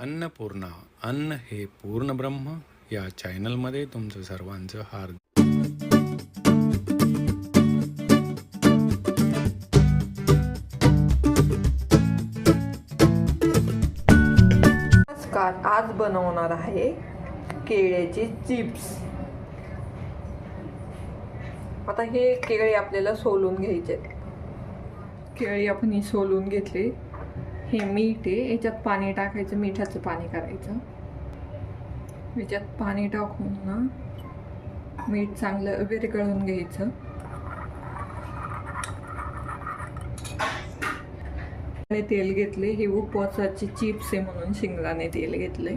अन्नपूर्णा अन्न हे पूर्ण ब्रह्म या चॅनलमध्ये तुमचं सर्वांचं हार्दिक नमस्कार आज बनवणार आहे केळ्याचे चिप्स. आता हे केळी आपल्याला सोलून घ्यायचे केळी आपण ही सोलून घेतली. हे मीठ आहे. याच्यात पाणी टाकायचं मिठाचं पाणी करायचं. याच्यात पाणी टाकून ना मीठ चांगलं विरगळून घ्यायचं. तेल घेतले हे उपवासाचे चिप्स आहे म्हणून शेंगदाणे तेल घेतले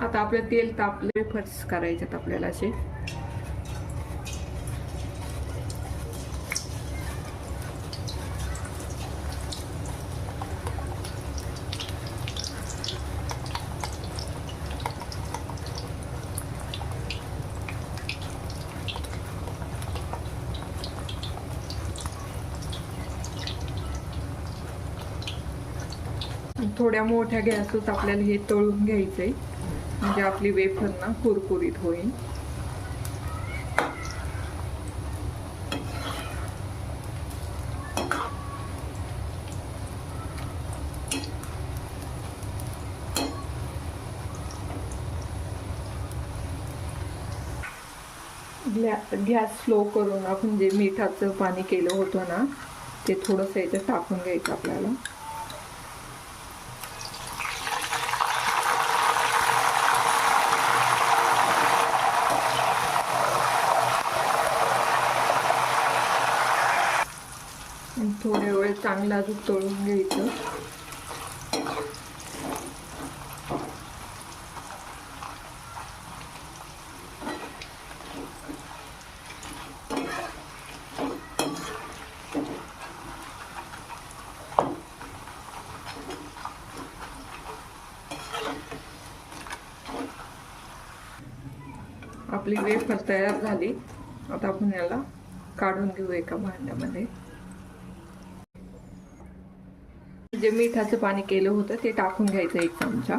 आता आपलं तेल तापले फर्स्ट करायचे आपल्याला असे. थोड्या मोठ्या गॅसच आपल्याला हे तळून घ्यायचंय. म्हणजे आपली वेफर ना कुरकुरीत होईल. गॅस स्लो करून आपण जे म्हणजे मिठाचं पाणी केलं होतं ना ते थोडंसं याच्यात टाकून घ्यायचं आपल्याला. थोड्या वेळ चांगला अजून तळून घ्यायचं. आपली वेफर तयार झाली. आता आपण याला काढून घेऊ एका भांड्यामध्ये. जे मिठाचं पाणी केलं होतं ते टाकून घ्यायचं एक चमचा.